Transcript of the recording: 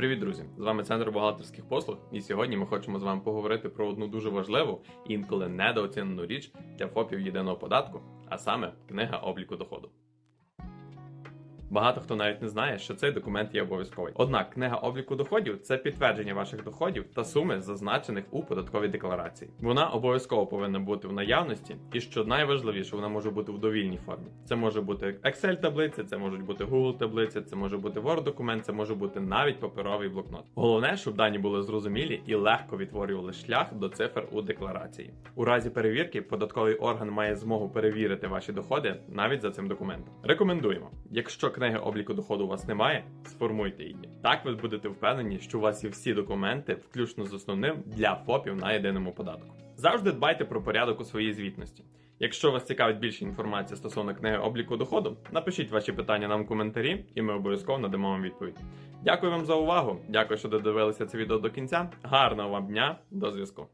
привіт, друзі! З вами центр бухгалтерських послуг, і сьогодні ми хочемо з вами поговорити про одну дуже важливу інколи недооцінену річ для ФОПів єдиного податку, а саме книга обліку доходу. Багато хто навіть не знає, що цей документ є обов'язковий. Однак книга обліку доходів це підтвердження ваших доходів та суми, зазначених у податковій декларації. Вона обов'язково повинна бути в наявності, і що найважливіше, вона може бути в довільній формі. Це може бути Excel таблиця, це можуть бути Google таблиця, це може бути Word документ, це може бути навіть паперовий блокнот. Головне, щоб дані були зрозумілі і легко відтворювали шлях до цифр у декларації. У разі перевірки податковий орган має змогу перевірити ваші доходи навіть за цим документом. Рекомендуємо, якщо книги обліку доходу у вас немає, сформуйте її. Так ви будете впевнені, що у вас є всі документи, включно з основним для ФОПів на єдиному податку. Завжди дбайте про порядок у своїй звітності. Якщо вас цікавить більше інформації стосовно книги обліку доходу, напишіть ваші питання нам в коментарі, і ми обов'язково надамо вам відповідь. Дякую вам за увагу. Дякую, що додивилися це відео до кінця. Гарного вам дня, до зв'язку.